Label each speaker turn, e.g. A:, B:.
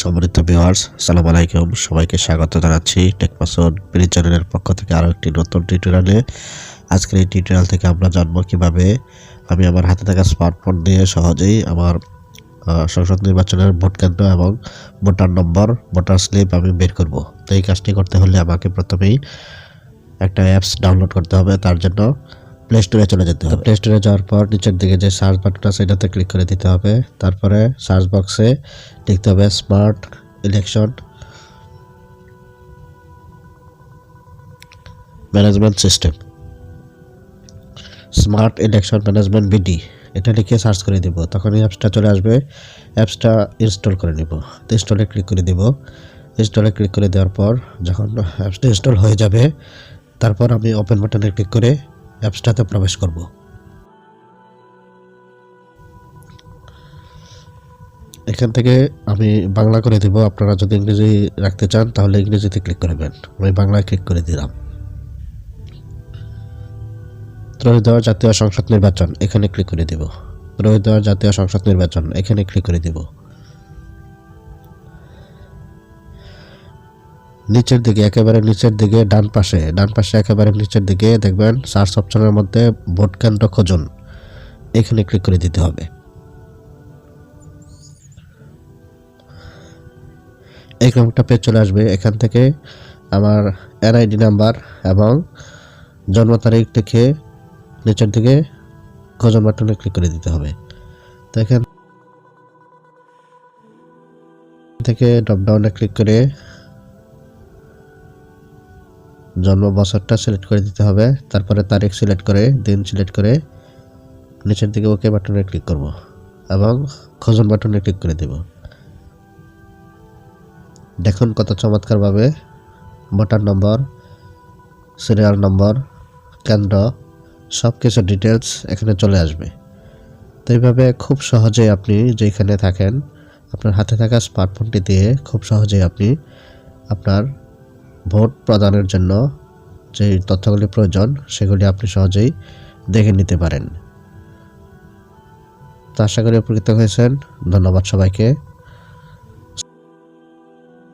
A: সম্মানিত ভিউয়ার্স সালাম আলাইকুম। সবাইকে স্বাগত জানাচ্ছি টেকপাসন প্রি চ্যানেলের পক্ষ থেকে আরও একটি নতুন টিউটোরিয়ালে আজকের এই টিউটোরিয়াল থেকে আমরা জানব কীভাবে আমি আমার হাতে থাকা স্মার্টফোন দিয়ে সহজেই আমার সংসদ নির্বাচনের ভোট কেন্দ্র এবং ভোটার নম্বর ভোটার স্লিপ আমি বের করব। তো এই কাজটি করতে হলে আমাকে প্রথমেই একটা অ্যাপস ডাউনলোড করতে হবে। তার জন্য প্লে স্টোরে চলে যেতে হবে। প্লে স্টোরে যাওয়ার পর নিচের দিকে যে সার্চ বাটন আছে এটাতে ক্লিক করে দিতে হবে। তারপরে সার্চ বক্সে লিখতে হবে smart election management system smart election management BD এটা লিখে সার্চ করে দিব। তখন এই অ্যাপসটা চলে আসবে। অ্যাপসটা ইনস্টল করে নিব। ইনস্টলে ক্লিক করে দিব। ইনস্টলে ক্লিক করে দেওয়ার পর যখন অ্যাপসটা ইনস্টল হয়ে যাবে তারপর আমি ওপেন বাটনে ক্লিক করে অ্যাপসটাতে প্রবেশ করব। এখান থেকে আমি বাংলা করে দিব। আপনারা যদি ইংরেজি রাখতে চান, তাহলে ইংরেজিতে ক্লিক করবেন আমি বাংলায় ক্লিক করে দিলাম। ত্রয়োদশ জাতীয় সংসদ নির্বাচন, এখানে ক্লিক করে দিব। ত্রয়োদশ জাতীয় সংসদ নির্বাচন, এখানে ক্লিক করে দিব। নিচের দিকে, একেবারে নিচের দিকে, ডান পাশে ডান পাশে একেবারে নিচের দিকে, দেখবেন সার্চ অপশনের মধ্যে ভোট কেন্দ্র খোঁজন। এখানে ক্লিক করে দিতে হবে। এরকম একটা পেজ চলে আসবে। এখান থেকে আমার এনআইডি নাম্বার এবং জন্ম তারিখ থেকে নিচের দিকে খোঁজন বাটনে ক্লিক করে দিতে হবে। তো এখান থেকে ড্রপডাউনে ক্লিক করে জন্ম বছরটা সিলেক্ট করে দিতে হবে। তারপরে তারিখ সিলেক্ট করে, দিন সিলেক্ট করে নিচের দিকে ওকে বাটনে ক্লিক করব এবং খোঁজন বাটনে ক্লিক করে দেব। দেখুন কত চমৎকারভাবে ভোটার নম্বর সিরিয়াল নম্বর কেন্দ্র সব কিছু ডিটেলস এখানে চলে আসবে। তো এইভাবে খুব সহজেই আপনি যেখানে থাকেন, আপনার হাতে থাকা স্মার্টফোনটি দিয়ে খুব সহজেই আপনি আপনার ভোট প্রদানের জন্য যে তথ্যগুলি প্রয়োজন, সেগুলি আপনি সহজেই দেখে নিতে পারেন। তো আশা করি উপকৃত হয়েছেন। ধন্যবাদ সবাইকে।